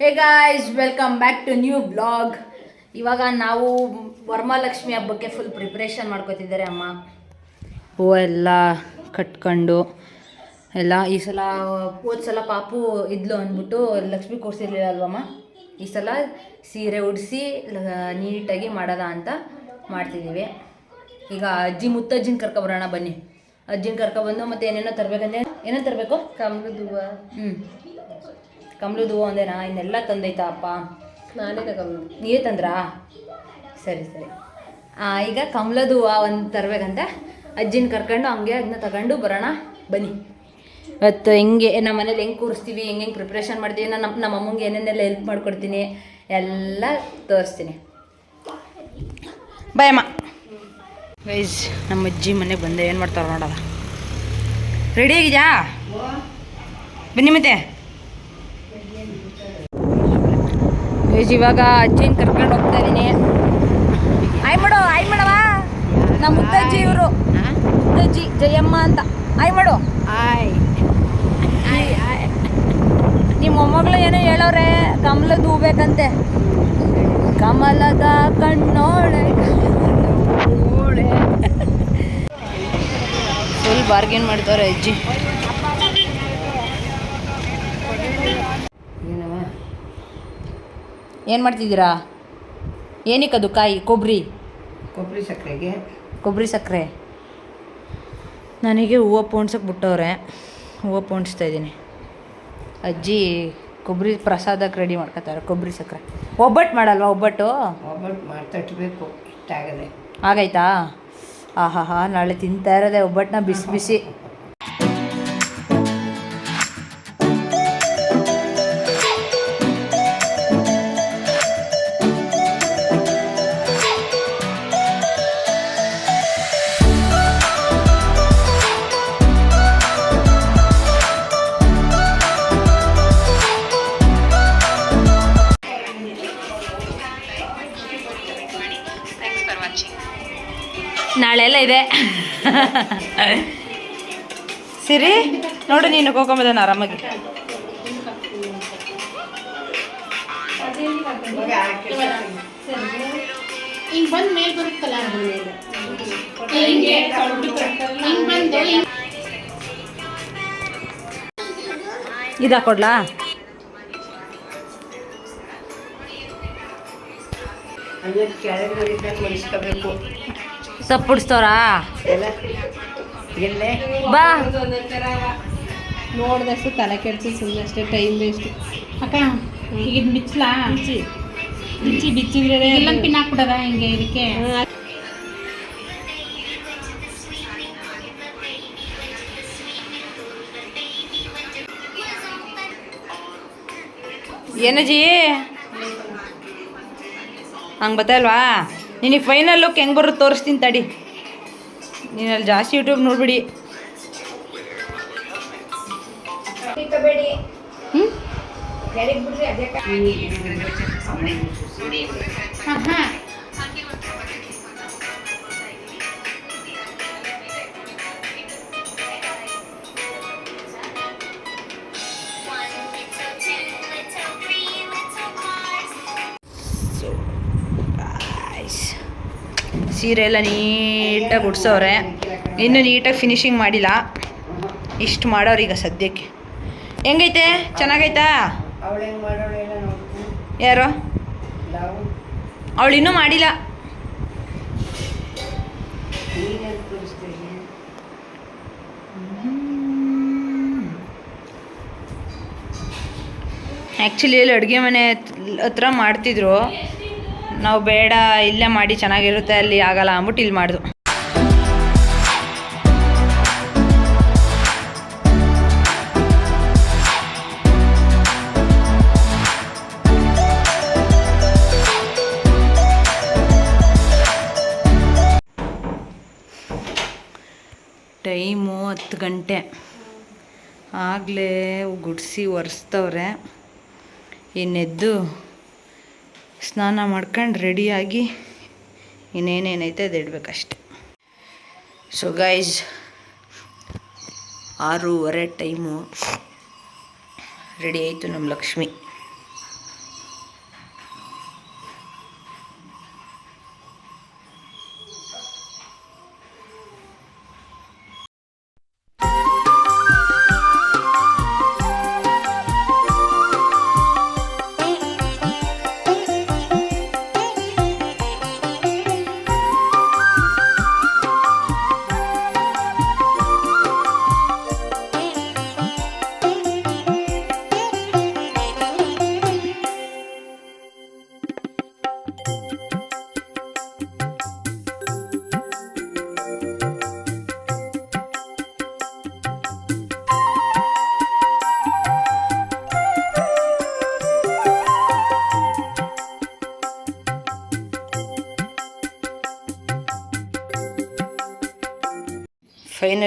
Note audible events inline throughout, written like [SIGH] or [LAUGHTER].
Hey guys welcome back to new blog ಇವಾಗ ನಾವು ವರಮಹಾಲಕ್ಷ್ಮಿ ಹಬ್ಬಕ್ಕೆ ಫುಲ್ ಪ್ರಿಪ್ರೇಷನ್ ಮಾಡ್ಕೋತಿದ್ದಾರೆ ಅಮ್ಮ. ಹೂವು ಎಲ್ಲ ಕಟ್ಕೊಂಡು ಎಲ್ಲ ಈ ಸಲ ಹೋದ ಸಲ ಪಾಪು ಇದ್ಲು ಅಂದ್ಬಿಟ್ಟು ಲಕ್ಷ್ಮಿ ಕೂರಿಸಿರ್ಲಿಲ್ಲ ಅಲ್ವಮ್ಮ? ಈ ಸಲ ಸೀರೆ ಉಡಿಸಿ ನೀಟಾಗಿ ಮಾಡೋದ ಅಂತ ಮಾಡ್ತಿದ್ದೀವಿ. ಈಗ ಅಜ್ಜಿ ಮುತ್ತಜ್ಜಿನ ಕರ್ಕೊಬರೋಣ ಬನ್ನಿ. ಅಜ್ಜಿನ ಕರ್ಕೊಬಂದು ಮತ್ತೆ ಏನೇನೋ ತರಬೇಕಂದ್ರೆ ಏನೇನು ತರಬೇಕು? ಕಮಲದ ಹೂವು ಹ್ಞೂ ಕಮಲದ ಹೂವು ಅಂದೇನಾ ಇನ್ನೆಲ್ಲ ತಂದೈತಾ ಅಪ್ಪ? ನಾನೇ ತಗೊಂಡು ನೀವೇ ತಂದ್ರಾ? ಸರಿ ಸರಿ. ಈಗ ಕಮಲದ ಹೂವು ಒಂದು ತರಬೇಕಂತೆ. ಅಜ್ಜಿನ ಕರ್ಕೊಂಡು ಹಂಗೆ ಅದನ್ನ ತಗೊಂಡು ಬರೋಣ ಬನ್ನಿ. ಇವತ್ತು ಹೆಂಗೆ ನಮ್ಮ ಮನೇಲಿ ಹೆಂಗೆ ಕೂರಿಸ್ತೀವಿ ಹೆಂಗೆ ಹೆಂಗೆ ಪ್ರಿಪ್ರೇಷನ್ ಮಾಡ್ತೀವಿ ನಾನು ನಮ್ಮ ನಮ್ಮ ಅಮ್ಮಂಗೆ ಏನೇನೆಲ್ಲ ಹೆಲ್ಪ್ ಮಾಡ್ಕೊಡ್ತೀನಿ ಎಲ್ಲ ತೋರಿಸ್ತೀನಿ. ಬಾಯಮ್ಮ ವೈಸ್ ನಮ್ಮ ಅಜ್ಜಿ ಮನೆಗೆ ಬಂದೆ ಏನು ಮಾಡ್ತಾರೆ ನೋಡೋದ ರೆಡಿ ಆಗಿದ್ಯಾ? ಬನ್ನಿ ಮತ್ತೆ. ಗೈಸ್ ಇವಾಗ ಅಜ್ಜಿನ ಕರ್ಕೊಂಡು ಹೋಗ್ತಾ ಇದ್ದೀನಿ ಆಯ್ ಮಾಡು ಆಯ್ ಮಾಡವ? ನಮ್ಮ ಮುತ್ತಜ್ಜಿ ಇವರು. ಮುತ್ತಜ್ಜಿ ಜಯಮ್ಮ ಅಂತ. ಆಯ್ ಮಾಡು. ಆಯ್. ನಿಮ್ಮ ಮೊಮ್ಮಗಳು ಏನೋ ಹೇಳೋರೆ ಕಮಲದ ಹೂ ಬೇಕಂತೆ ಕಮಲದ ಕಣ್ಣೋಳೆ ಫುಲ್ ಬಾರ್ಗೇನ್ ಮಾಡ್ತಾರೆ ಅಜ್ಜಿ. ಏನು ಮಾಡ್ತಿದ್ದೀರಾ? ಏನಕ್ಕದು ಕಾಯಿ ಕೊಬ್ಬರಿ ಕೊಬ್ಬರಿ ಸಕ್ಕರೆಗೆ. ಕೊಬ್ಬರಿ ಸಕ್ಕರೆ. ನನಗೆ ಹೂವು ಪೋಣ್ಸಕ್ಕೆ ಬಿಟ್ಟವ್ರೆ. ಹೂವು ಪೋಣಿಸ್ತಾ ಇದ್ದೀನಿ. ಅಜ್ಜಿ ಕೊಬ್ಬರಿ ಪ್ರಸಾದಕ್ಕೆ ರೆಡಿ ಮಾಡ್ಕೊತಾರೆ ಕೊಬ್ಬರಿ ಸಕ್ಕರೆ. ಒಬ್ಬಟ್ಟು ಮಾಡಲ್ವಾ ಒಬ್ಬಟ್ಟು? ಒಬ್ಬಟ್ಟು ಮಾಡ್ತಟ್ಟಬೇಕು ಇಷ್ಟ ಇಷ್ಟಾಗದೆ ಆಗೈತಾ ಆಹಾ ಹಾ ನಾಳೆ ತಿಂತಾ ಇರೋದೆ ಒಬ್ಬಟ್ಟನ್ನ ಬಿಸಿ ಬಿಸಿ. [LAUGHS] ಇದೆ. ಸಿರಿ ನೋಡು ನೀನು ಕೋಕೊಂಬದನ ಆರಾಮಾಗಿ. ಇದ ಕೊಡ್ಲಾ ಮೇಲ್ ಬರುತ್ತಲ್ಲ ಅದ್ರ ಮೇಲೆ. ಹಿಂಗೆ ಹಿಂಗ್ ಬಂದು ಹಿಂಗ್ ಇದು ಹಾಕೊಡ್ಲಾ ಅಂದರೆ ಕೆಳಗೆ ಬರೀತಾರೆ ಮಡಿಸ್ಕೋಬೇಕು. ಸಪ್ಪುಡಿಸ್ತವ್ರಾ ಬಾ. ನೋಡ್ದಷ್ಟು ತಲೆ ಕೆಡ್ಸಿ ಸುಮ್ಮನೆ ಅಷ್ಟೇ ಟೈಮ್ ವೇಸ್ಟ್ ಅಕ್ಕ ಈಗ ಇದು ಬಿಚ್ಚಲಾ? ಬಿಚ್ಚಿ. ಬಿಚ್ಚಿ ಬಿಚ್ಚಿದ್ರೆ ಇಲ್ಲೊಂದು ಪಿನ್ ಹಾಕ್ಬಿಡದ ಹಿಂಗೆ ಇದಕ್ಕೆ? ಏನಜಿ ಹಂಗೆ ಬತ್ತಲ್ವಾ ನಿನಗೆ ಫೈನಲ್ ಲುಕ್ ಹೆಂಗೆ ಬರುತ್ತೆ ತೋರಿಸ್ತೀನಿ ತಡಿ. ನೀನು ಅಲ್ಲಿ ಜಾಸ್ತಿ ಯೂಟ್ಯೂಬ್ ನೋಡ್ಬಿಡಿ. ಹಾ. ಸೀರೆ ಎಲ್ಲ ನೀಟಾಗಿ ಉಡ್ಸೋರೆ ಇನ್ನೂ ನೀಟಾಗಿ ಫಿನಿಶಿಂಗ್ ಮಾಡಿಲ್ಲ. ಇಷ್ಟು ಮಾಡೋರು ಈಗ ಸದ್ಯಕ್ಕೆ. ಹೆಂಗೈತೆ? ಚೆನ್ನಾಗೈತಾ? ಯಾರು? ಅವಳು ಇನ್ನೂ ಮಾಡಿಲ್ಲ. ಆ್ಯಕ್ಚುಲಿ ಅಲ್ಲಿ ಅಡುಗೆ ಮನೆ ಹತ್ರ ಮಾಡ್ತಿದ್ರು. ನಾವು ಬೇಡ, ಇಲ್ಲೇ ಮಾಡಿ ಚೆನ್ನಾಗಿರುತ್ತೆ, ಅಲ್ಲಿ ಆಗಲ್ಲ ಅಂದ್ಬಿಟ್ಟು ಇಲ್ಲಿ ಮಾಡಿದ್ರು ಟೈಮು ಹತ್ತು ಗಂಟೆ. ಆಗಲೇ ಗುಡಿಸಿ ಒರೆಸ್ತವ್ರೆ. ಇನ್ನೆದ್ದು ಸ್ನಾನ ಮಾಡ್ಕೊಂಡು ರೆಡಿಯಾಗಿ ಇನ್ನೇನೇನೈತೆ ಅದು ಇಡಬೇಕಷ್ಟೆ. ಸೊ ಗೈಸ್ ಆರೂವರೆ ಟೈಮು ರೆಡಿ ಆಯಿತು ನಮ್ಮ ಲಕ್ಷ್ಮಿ.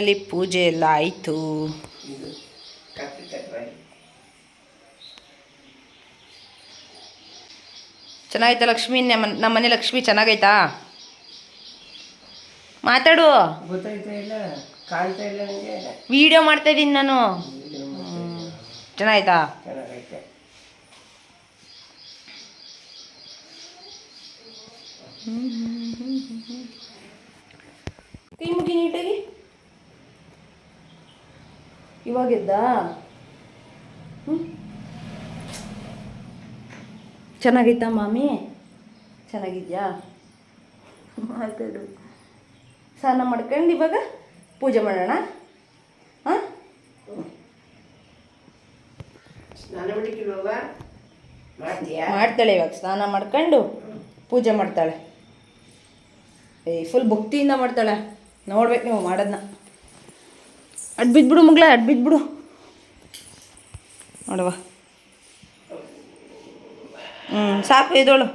ಫೈನಲಿ ಪೂಜೆ ಎಲ್ಲ ಆಯಿತು. ಚೆನ್ನಾಗೈತಾ ಲಕ್ಷ್ಮಿ? ನಮ್ಮ ಮನೆ ಲಕ್ಷ್ಮಿ ಚೆನ್ನಾಗೈತಾ? ಮಾತಾಡು. ವಿಡಿಯೋ ಮಾಡ್ತಾ ಇದ್ದೀನಿ ನಾನು. ಚೆನ್ನಾಯ್ತಾ ಚೆನ್ನಾಗೈತೆ? ಕೈ ಮುಗಿ ನೀಟಾಗಿ. ಇವಾಗಿದ್ದ? ಹ್ಞೂ ಚೆನ್ನಾಗಿತ್ತಾ ಮಾಮಿ? ಚೆನ್ನಾಗಿದ್ಯಾ? ಮಾತಾಡು ಸ್ನಾನ ಮಾಡ್ಕೊಂಡು ಇವಾಗ ಪೂಜೆ ಮಾಡೋಣ. ಹಾಂ? ಸ್ನಾನ ಮಾಡಿಕ್ಕಿಲ್ವ ಮಾಡ್ತೀಯಾ? ಮಾಡ್ತಾಳೆ ಇವಾಗ ಸ್ನಾನ ಮಾಡ್ಕೊಂಡು ಪೂಜೆ ಮಾಡ್ತಾಳೆ. ಏಯ್ ಫುಲ್ ಭಕ್ತಿಯಿಂದ ಮಾಡ್ತಾಳೆ. ನೋಡ್ಬೇಕು ನೀವು ಮಾಡೋದನ್ನ ಅಡ್ ಬಿದ್ಬಿಡು ಮಗಳ ಅಡ್ ಬಿದ್ಬಿಡು. ನೋಡುವ. ಹ್ಞೂ ಸಾಕು ಇದೋಳು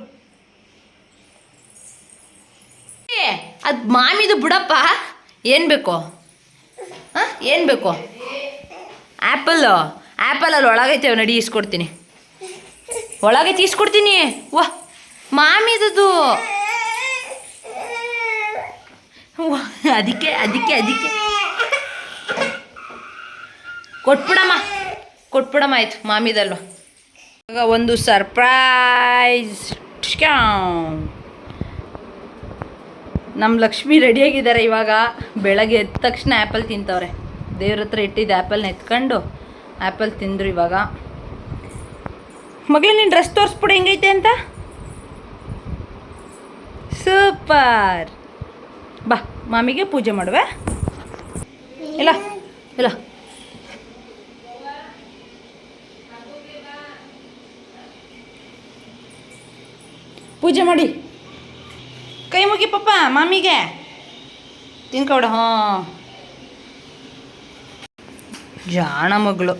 ಅದು ಮಾಮಿದು ಬಿಡಪ್ಪ. ಏನು ಬೇಕು? ಹಾಂ ಏನು ಬೇಕು? ಆ್ಯಪಲ್ಲು ಆ್ಯಪಲಲ್ಲಿ ಒಳಗೈತೆ ನಡಿ ಇಸ್ಕೊಡ್ತೀನಿ ಒಳಗೆ ಇಸ್ಕೊಡ್ತೀನಿ ವಾ ಮಾಮಿದುದು. ವಾ, ಅದಕ್ಕೆ ಅದಕ್ಕೆ ಅದಕ್ಕೆ. ಕೊಟ್ಬಿಡಮ್ಮ. ಕೊಟ್ಬಿಡಮ್ಮ ಆಯ್ತು ಮಾಮಿದಲ್ವ ಇವಾಗ ಒಂದು ಸರ್ಪ್ರೈಸ್ ನಮ್ಮ ಲಕ್ಷ್ಮಿ ರೆಡಿಯಾಗಿದ್ದಾರೆ ಇವಾಗ. ಬೆಳಗ್ಗೆ ಎದ್ದ ತಕ್ಷಣ ಆ್ಯಪಲ್ ತಿಂತವ್ರೆ. ದೇವ್ರ ಹತ್ರ ಇಟ್ಟಿದ್ದ ಆ್ಯಪಲ್ನ ಎತ್ಕೊಂಡು ಆ್ಯಪಲ್ ತಿಂದರು ಇವಾಗ. ಮಗಳು, ನೀನು ಡ್ರೆಸ್ ತೋರಿಸ್ಬಿಡು, ಹೆಂಗೈತೆ ಅಂತ? ಸೂಪರ್ ಬಾ, ಮಾಮಿಗೆ ಪೂಜೆ ಮಾಡುವೆ. ಇಲ್ಲ ಇಲ್ಲ. ಪೂಜೆ ಮಾಡಿ. ಕೈ ಮುಗಿ ಪಪ್ಪ, ಮಾಮಿಗೆ. ತಿನ್ಕೊಡ, ಹಾಂ. ಜಾಣ ಮಗಳು.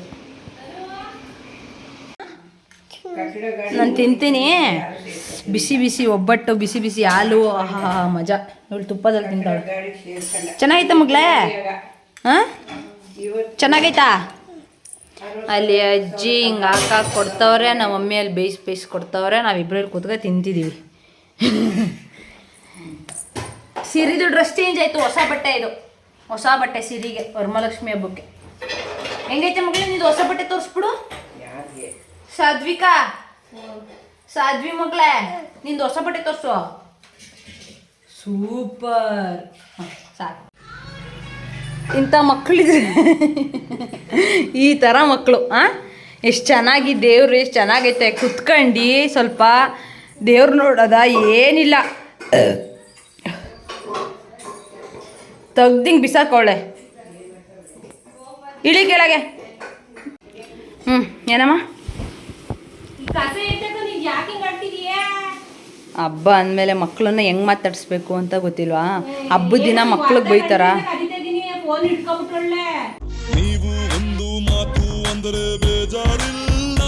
ನಾನು ತಿಂತೀನಿ. ಬಿಸಿ ಬಿಸಿ ಒಬ್ಬಟ್ಟು, ಬಿಸಿ ಬಿಸಿ ಹಾಲು, ಆಹಾ, ಮಜಾ. ಇವಳು ತುಪ್ಪದಲ್ಲಿ ತಿಂತಾಳೆ. ಚೆನ್ನಾಗೈತ ಮಗಳೇ? ಹಾಂ? ಚೆನ್ನಾಗೈತಾ? ಅಲ್ಲಿ ಅಜ್ಜಿ ಹಿಂಗೆ ಹಾಕಾಕ್ ಕೊಡ್ತವ್ರೆ ನಮ್ಮ ಮಮ್ಮಿ ಅಲ್ಲಿ ಬೇಯಿಸಿ ಬೇಯಿಸಿ ಕೊಡ್ತವ್ರೆ ನಾವಿಬ್ಬರಲ್ಲಿ ಕೂತ್ಕೊಂಡು ತಿಂತಿದ್ದೀವಿ ಸಿರಿದು ಡ್ರೆಸ್ ಚೇಂಜ್ ಆಯಿತು, ಹೊಸ ಬಟ್ಟೆ ಇದು. ಹೊಸ ಬಟ್ಟೆ ಸಿರಿಗೆ, ವರಮಹಾಲಕ್ಷ್ಮಿ ಹಬ್ಬಕ್ಕೆ. ಹೆಂಗೈತೆ ಮಗಳೇ ನಿಂದು ಹೊಸ ಬಟ್ಟೆ ತೋರಿಸ್ಬಿಡು. ಸಾಧ್ವಿಕಾ? ಸಾಧ್ವಿ ಮಗಳೇ, ನಿಂದು ಹೊಸ ಬಟ್ಟೆ ತೋರಿಸು. ಸೂಪರ್. ಸಾಕು. ಇಂಥ ಮಕ್ಕಳಿದ್ರೆ ಈ ಥರ ಮಕ್ಕಳು ಹಾಂ ಎಷ್ಟು ಚೆನ್ನಾಗಿ ದೇವ್ರು, ಎಷ್ಟು ಚೆನ್ನಾಗೈತೆ. ಕುತ್ಕೊಂಡು ಸ್ವಲ್ಪ ದೇವ್ರು ನೋಡೋದ ಏನಿಲ್ಲ. ತೆಗ್ದಿಂಗ್ ಬಿಸಾಕೊಳ್ಳೆ ಇಳಿ ಕೆಳಗೆ. ಹ್ಞೂ ಏನಮ್ಮ? ಹಬ್ಬ ಅಂದಮೇಲೆ ಮಕ್ಕಳನ್ನ ಹೆಂಗೆ ಮಾತಾಡಿಸ್ಬೇಕು ಅಂತ ಗೊತ್ತಿಲ್ವಾ? ಹಬ್ಬದ ದಿನ ಮಕ್ಳಿಗೆ ಬೈತಾರ? ಫೋನ್ ಇಟ್ಕೊಬಿಟ್ರೊಳ್ಳೆ ನೀವು ಒಂದು ಮಾತು ಅಂದ್ರೆ ಬೇಜಾರಿಲ್ಲ.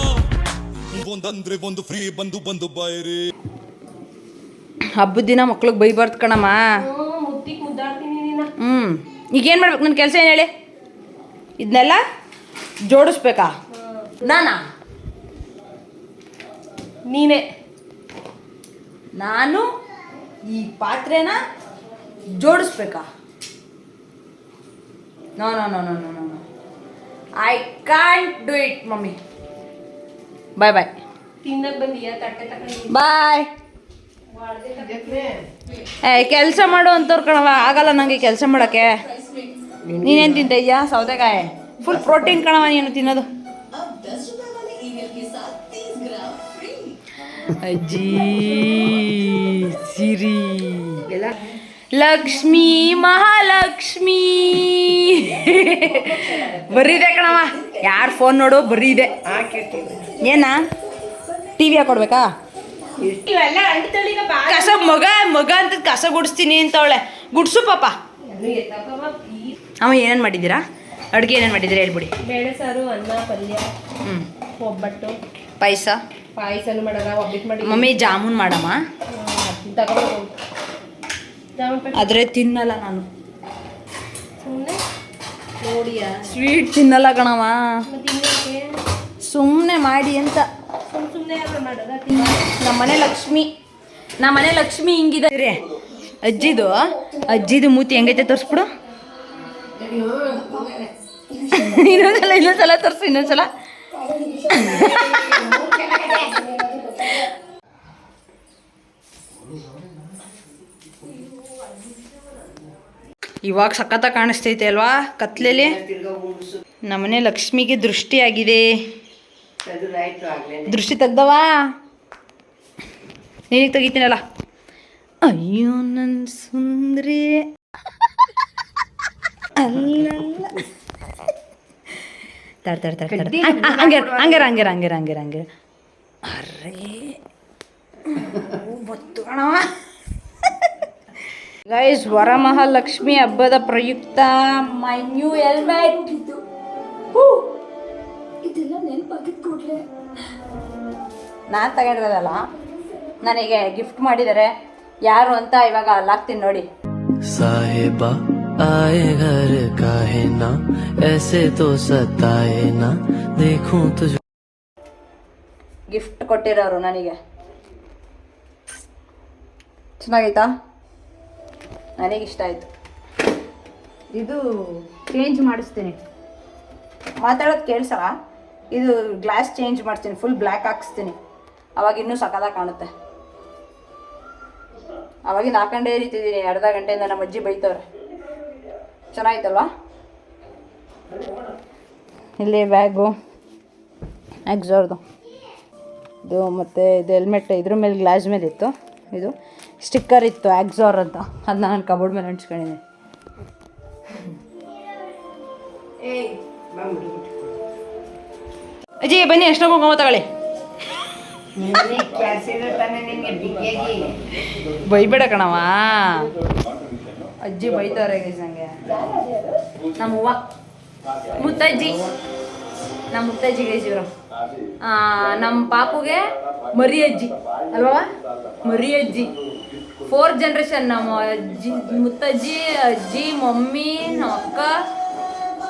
ಒಂದಂದ್ರೆ ಒಂದು ಫ್ರೀ ಬಂದು ಬಂದು ಬಾಯಿರಿ. ಹಬ್ಬದ ದಿನ ಮಕ್ಳಿಗೆ ಬೈಬಾರ್ದು ಕಣಮ್ಮ. ಹ್ಞೂ ಮುತ್ತಿಗೆ ಮುದ್ದಾಡ್ತೀನಿ ನೀನು. ಹ್ಞೂ ಈಗೇನು ಮಾಡ್ಬೇಕು? ನನ್ನ ಕೆಲಸ ಏನು ಹೇಳಿ? ಇದನ್ನೆಲ್ಲ ಜೋಡಿಸ್ಬೇಕಾ? ನಾನಾ? ನೀನೇ. ನಾನು ಈ ಪಾತ್ರೆನ ಜೋಡಿಸ್ಬೇಕಾ? No no no no no no I can't do it mummy bye bye bye ಏ ಕೆಲಸ ಮಾಡು ಅಂತವ್ರು ಕಣವ ಆಗಲ್ಲ ನನಗೆ ಕೆಲಸ ಮಾಡೋಕ್ಕೆ. ನೀನೇನು ತಿಂತ ಇದೆಯಾ? ಸೌತೆಕಾಯಿ. ಫುಲ್ ಪ್ರೋಟೀನ್ ಕಣವ ನೀನು ತಿನ್ನೋದು. ಅಜ್ಜಿ ಸಿರಿ. ಲಕ್ಷ್ಮೀ ಮಹಾಲಕ್ಷ್ಮಿ. ಬರೀದೆ ಕಣವ ಯಾರು ಫೋನ್ ನೋಡು ಬರೀದೆ ಏನ? ಏನಾ ಟಿ ವಿ ಹಾಕೊಡ್ಬೇಕಾ ಕಸ ಮಗ ಮಗ ಅಂತ ಕಸ ಗುಡಿಸ್ತೀನಿ ಅಂತವಳೆ ಗುಡ್ಸು ಪಾಪ. ಅವ ಏನೇನು ಮಾಡಿದ್ದೀರಾ? ಅಡುಗೆ ಏನೇನು ಮಾಡಿದ್ದೀರಾ ಹೇಳ್ಬಿಡಿ. ಬೇಳೆ ಸಾರು ಅನ್ನ ಪಲ್ಯ ಹ್ಞೂ ಒಬ್ಬಟ್ಟು. ಪಾಯಸ? ಪಾಯಸನೂ ಮಾಡೋಣ ಒಬ್ಬಟ್ಟು ಮಾಡಿ ಮಮ್ಮಿ ಜಾಮೂನ್ ಮಾಡಮ್ಮ. ಆದರೆ ತಿನ್ನಲ್ಲ ನಾನು. ಸ್ವೀಟ್ ತಿನ್ನಲ್ಲ ಕಣವ ಸುಮ್ಮನೆ ಮಾಡಿ ಅಂತ. ಸುಮ್ಮನೆ ಸುಮ್ಮನೆ ಯಾರು ಮಾಡೋದ ನಮ್ಮ ಮನೆ ಲಕ್ಷ್ಮಿ. ನಮ್ಮನೆ ಲಕ್ಷ್ಮಿ ಹಿಂಗಿದೆ. ರೀ ಅಜ್ಜಿದು ಅಜ್ಜಿದು ಮೂತಿ ಹೆಂಗೈತೆ ತೋರಿಸ್ಬಿಡು. [LAUGHS] ಇನ್ನೊಂದ್ಸಲ ಇನ್ನೊಂದ್ಸಲ ತೋರಿಸು ಇನ್ನೊಂದ್ಸಲ. [LAUGHS] ಇವಾಗ ಸಖತ್ತ ಕಾಣಿಸ್ತೈತೆ ಅಲ್ವಾ ಕತ್ಲೆಲಿ ನಮ್ಮನೆ ಲಕ್ಷ್ಮಿಗೆ ದೃಷ್ಟಿ ಆಗಿದೆ ದೃಷ್ಟಿ ತೆಗ್ದವಾ? ನೀನಿಗೆ ತೆಗಿತೀನಲ್ಲ. ಅಯ್ಯೋ ನನ್ನ ಸುಂದ್ರಿ. ಅಲ್ಲಲ್ಲ ತಡ್ ತಡ್ ತಡ್ ತಡ್. ಹಂಗಾರ ಹಂಗಾರ ಹಂಗಾರ. ಹಂಗಾರ ಹಂಗಾರ ಹಂಗಾರ ಅರ್ರೇ ಬತ್ತು ಕಣವ ಗೈಸ್ ವರಮಹಾಲಕ್ಷ್ಮಿ ಹಬ್ಬದ ಪ್ರಯುಕ್ತ ಮೈ ನ್ಯೂ ಹೆಲ್ಮೆಟ್ ನಾನು ತಗೊಂಡಿರೋದಲ್ಲ ನನಗೆ ಗಿಫ್ಟ್ ಮಾಡಿದ್ದಾರೆ ಯಾರು ಅಂತ ಇವಾಗ ಅಲ್ಲಾಗ್ತೀನಿ ನೋಡಿ साहेबा आए घर काहे ना ऐसे तो सताए ना देखूं तुझ ಗಿಫ್ಟ್ ಕೊಟ್ಟಿರೋರು ನನಗೆ ಚೆನ್ನಾಗೈತಾ ನನಗೆ ಇಷ್ಟ ಆಯಿತು. ಇದು ಚೇಂಜ್ ಮಾಡಿಸ್ತೀನಿ. ಮಾತಾಡೋದು ಕೇಳಿಸಲ್ಲ? ಇದು ಗ್ಲಾಸ್ ಚೇಂಜ್ ಮಾಡ್ತೀನಿ ಫುಲ್ ಬ್ಲ್ಯಾಕ್ ಹಾಕಿಸ್ತೀನಿ. ಅವಾಗ ಇನ್ನೂ ಸಕದಾಗ ಕಾಣುತ್ತೆ. ಅವಾಗಿಂದ ಹಾಕೊಂಡೇ ರೀತಿದ್ದೀನಿ ಅರ್ಧ ಗಂಟೆಯಿಂದ ನಮ್ಮ ಅಜ್ಜಿ ಬೈತವ್ರೆ. ಚೆನ್ನಾಗಿತ್ತಲ್ವಾ? ಇಲ್ಲಿ ಬ್ಯಾಗು ಎಕ್ಸೋರ್ದು ಇದು ಮತ್ತು ಇದು ಹೆಲ್ಮೆಟ್ ಇದ್ರ ಮೇಲೆ ಗ್ಲಾಸ್ ಮೇಲೆ ಇತ್ತು ಇದು ಸ್ಟಿಕ್ಕರ್ ಇತ್ತು ಆಕ್ಸಾರ್ ಅಂತ. ಅದನ್ನ ನಾನು ಕಬೋರ್ಡ್ ಮೇಲೆ ಅಂಟ್ಸ್ಕೊಂಡಿದ್ದೆ. ಅಜ್ಜಿ ಬನ್ನಿ ಎಷ್ಟೋ ಹೋಗೋ ತಗೊಳ್ಳಿ. ಬೈಬೇಡ ಕಣವ ಅಜ್ಜಿ ಬೈತಾರೆ ನಂಗೆ ನಮ್ಮ ಮುತ್ತಜ್ಜಿ. ನಮ್ಮ ಮುತ್ತಜ್ಜಿ ಗೈಸ್ ಇವರು. ನಮ್ಮ ಪಾಪುಗೆ ಮರಿ ಅಜ್ಜಿ ಅಲ್ವಾ ಮರಿ ಅಜ್ಜಿ ಫೋರ್ತ್ ಜನ್ರೇಷನ್ ನಮ್ಮ ಅಜ್ಜಿ ಮುತ್ತಜ್ಜಿ ಅಜ್ಜಿ ಮಮ್ಮಿ ನಮ್ಮ ಅಕ್ಕ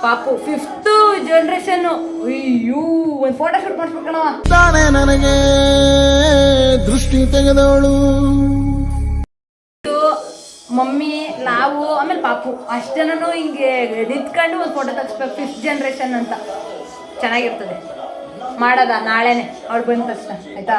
ಪಾಪು. ಫಿಫ್ತ್ ಜನ್ರೇಷನ್ ಅಯ್ಯೋ ಒಂದು ಫೋಟೋ ಶೂಟ್ ಮಾಡಿಸ್ಬೇಕಣವ ತಾನೇ ನನಗೆ ದೃಷ್ಟಿ ತೆಗೆದವಳು. ಮಮ್ಮಿ ನಾವು ಆಮೇಲೆ ಪಾಪು. ಅಷ್ಟು ಜನನು ಹಿಂಗೆ ನಿಂತ್ಕೊಂಡು ಒಂದು ಫೋಟೋ ತಗ್ಸ್ಬೇಕು. ಫಿಫ್ತ್ ಜನ್ರೇಷನ್ ಅಂತ. ಚೆನ್ನಾಗಿರ್ತದೆ. ಮಾಡೋದ ನಾಳೆನೆ. ಅವ್ಳು ಬಂದ ತಕ್ಷಣ. ಆಯ್ತಾ?